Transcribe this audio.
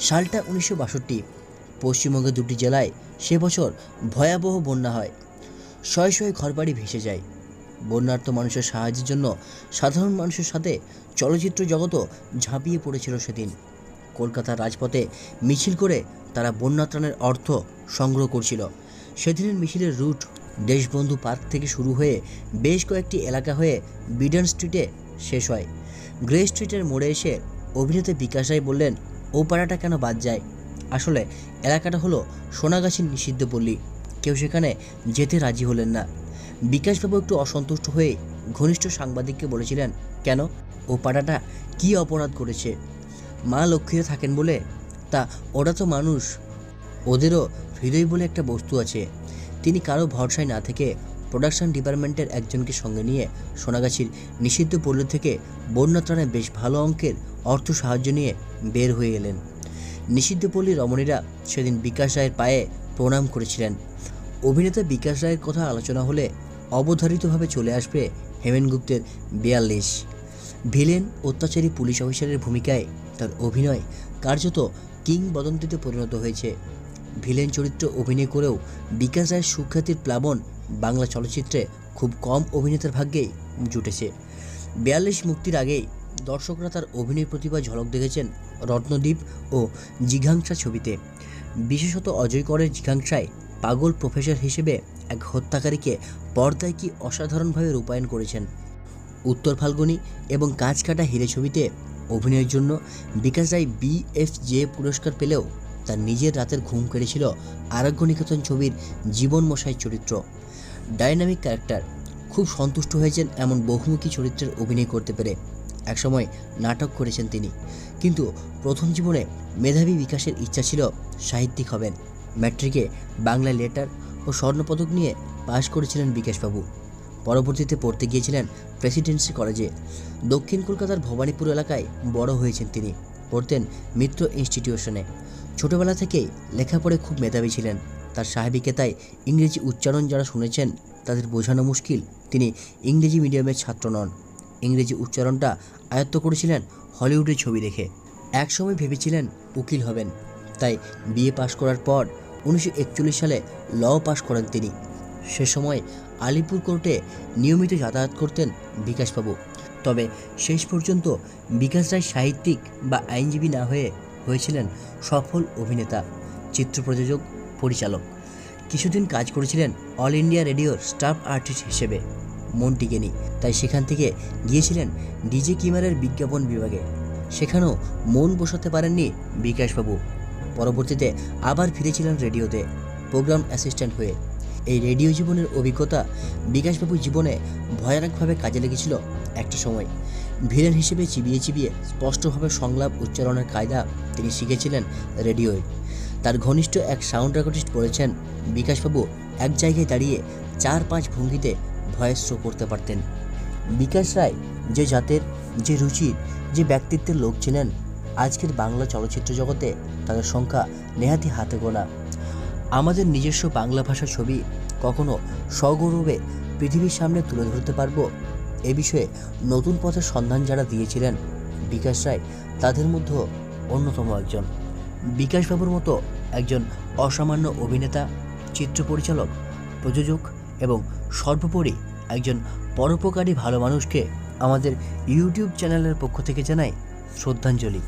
সালটা উনিশশো বাষট্টি। পশ্চিমবঙ্গের দুটি জেলায় সে বছর ভয়াবহ বন্যা হয়। শয়ে শয়ে ঘরবাড়ি ভেসে যায়। বন্যার্থ মানুষের সাহায্যের জন্য সাধারণ মানুষের সাথে চলচ্চিত্র জগতও ঝাঁপিয়ে পড়েছিল সেদিন। কলকাতার রাজপথে মিছিল করে তারা বন্যা ত্রাণের অর্থ সংগ্রহ করছিল। সেদিনের মিছিলের রুট দেশবন্ধু পার্ক থেকে শুরু হয়ে বেশ কয়েকটি এলাকা হয়ে বিডন স্ট্রিটে শেষ হয়। গ্রে স্ট্রিটের মোড়ে এসে অভিনেতা বিকাশ রায় বললেন ও পাড়াটা কেন বাদ যায়? আসলে, এলাকাটা হলো সোনাগাছির নিষিদ্ধ পল্লী। কেউ সেখানে যেতে রাজি হলেন না। বিকাশবাবু একটু অসন্তুষ্ট হয়ে ঘনিষ্ঠ সাংবাদিককে বলেছিলেন, কেন? ও পাড়াটা কী অপরাধ করেছে? মা লক্ষ্মীরা থাকেন বলে? তা ওরা তো মানুষ। ওদেরও হৃদয় বলে একটা বস্তু আছে। তিনি কারও ভরসায় না থেকে প্রোডাকশন ডিপার্টমেন্টের একজনকে সঙ্গে নিয়ে সোনাগাছির নিষিদ্ধ পল্লী থেকে বন্যা ত্রাণে বেশ ভালো অঙ্কের অর্থ সাহায্য নিয়ে বের হয়ে এলেন। নিষিদ্ধ পল্লী রমণীরা সেদিন বিকাশ রায়ের পায়ে প্রণাম করেছিলেন। অভিনেতা বিকাশ রায়ের কথা আলোচনা হলে অবধারিতভাবে চলে আসবে হেমেন গুপ্তের বিয়াল্লিশ। ভিলেন, অত্যাচারী পুলিশ অফিসারের ভূমিকায় তার অভিনয় কার্যত কিংবদন্তিতে পরিণত হয়েছে। ভিলেন চরিত্র অভিনয় করেও বিকাশ রায়ের সুখ্যাতির প্লাবন বাংলা চলচ্চিত্রে খুব কম অভিনেতার ভাগ্যেই জুটেছে। বিয়াল্লিশ মুক্তির আগেই দর্শকরা তার অভিনয় প্রতিভা ঝলক দেখেছেন রত্নদ্বীপ ও জিঘাংসা ছবিতে। বিশেষত অজয় করের জিঘাংসায় পাগল প্রফেসর হিসেবে এক হত্যাকারীকে পর্দায় কি অসাধারণভাবে রূপায়ণ করেছেন। উত্তর ফাল্গুনি এবং কাঁচ কাটা হিরে ছবিতে অভিনয়ের জন্য বিকাশ রায় বিএফজে পুরস্কার পেলেও তার নিজের রাতের ঘুম কেড়েছিল আরোগ্য নিকেতন ছবির জীবন মশাই চরিত্র। ডাইনামিক ক্যারেক্টার খুব সন্তুষ্ট হয়েছেন এমন বহুমুখী চরিত্রের অভিনয় করতে পেরে। একসময় নাটক করেছেন তিনি। কিন্তু প্রথম জীবনে মেধাবী বিকাশের ইচ্ছা ছিল সাহিত্যিক হবেন। ম্যাট্রিকে বাংলা লেটার ও স্বর্ণপদক নিয়ে পাশ করেছিলেন বিকাশবাবু। পরবর্তীতে পড়তে গিয়েছিলেন প্রেসিডেন্সি কলেজে। দক্ষিণ কলকাতার ভবানীপুর এলাকায় বড় হয়েছেন তিনি। পড়তেন মিত্র ইনস্টিটিউশনে। ছোটবেলা থেকেই লেখাপড়ে খুব মেধাবী ছিলেন। তার সাহেবিকে তাই ইংরেজি উচ্চারণ যারা শুনেছেন, তাদের বোঝানো মুশকিল। তিনি ইংরেজি মিডিয়ামের ছাত্র নন। ইংরেজি উচ্চারণটা আয়ত্ত করেছিলেন হলিউডের ছবি দেখে। একসময় ভেবেছিলেন উকিল হবেন। তাই বিএ পাশ করার পর উনিশশো একচল্লিশ সালে ল পাশ করেন তিনি। সে সময় আলিপুর কোর্টে নিয়মিত যাতায়াত করতেন বিকাশবাবু। তবে শেষ পর্যন্ত বিকাশ রায় সাহিত্যিক বা আইনজীবী না হয়ে হয়েছিলেন সফল অভিনেতা চিত্র প্রযোজক পরিচালক। কিছুদিন কাজ করেছিলেন অল ইন্ডিয়া রেডিওর স্টাফ আর্টিস্ট হিসেবে, মন টিকেনি তাই সেখান থেকে গিয়েছিলেন ডিজে কিমারের বিজ্ঞাপন বিভাগে। সেখানেও মন বসাতে পারেননি বিকাশবাবু। পরবর্তীতে আবার ফিরেছিলেন রেডিওতে, প্রোগ্রাম অ্যাসিস্ট্যান্ট হয়ে। এই রেডিও জীবনের অভিজ্ঞতা বিকাশবাবুর জীবনে ভয়ানকভাবে কাজে লেগেছিল একটা সময়। ভিলেন হিসেবে চিবিয়ে চিবিয়ে স্পষ্টভাবে সংলাপ উচ্চারণের কায়দা তিনি শিখেছিলেন রেডিওয়। তার ঘনিষ্ঠ এক সাউন্ড রেকর্ডিস্ট বলেছেন, বিকাশবাবু এক জায়গায় দাঁড়িয়ে চার পাঁচ ভঙ্গিতে ভয়েস শো করতে পারতেন। বিকাশ রায় যে জাতের, যে রুচির, যে ব্যক্তিত্বের লোক ছিলেন, আজকের বাংলা চলচ্চিত্র জগতে তাদের সংখ্যা নেহাতি হাতে গোনা। আমাদের নিজস্ব বাংলা ভাষা ছবি কখনো সগৌরবে পৃথিবীর সামনে তুলে ধরতে পারব? এ বিষয়ে নতুন পথের সন্ধান যারা দিয়েছিলেন, বিকাশ রায়, তাদের মধ্যেও অন্যতম একজন। বিকাশবাবুর মতো একজন অসামান্য অভিনেতা, চিত্র পরিচালক, প্রযোজক এবং সর্বোপরি একজন পরোপকারী ভালো মানুষকে আমাদের ইউটিউব চ্যানেলের পক্ষ থেকে জানাই শ্রদ্ধাঞ্জলি।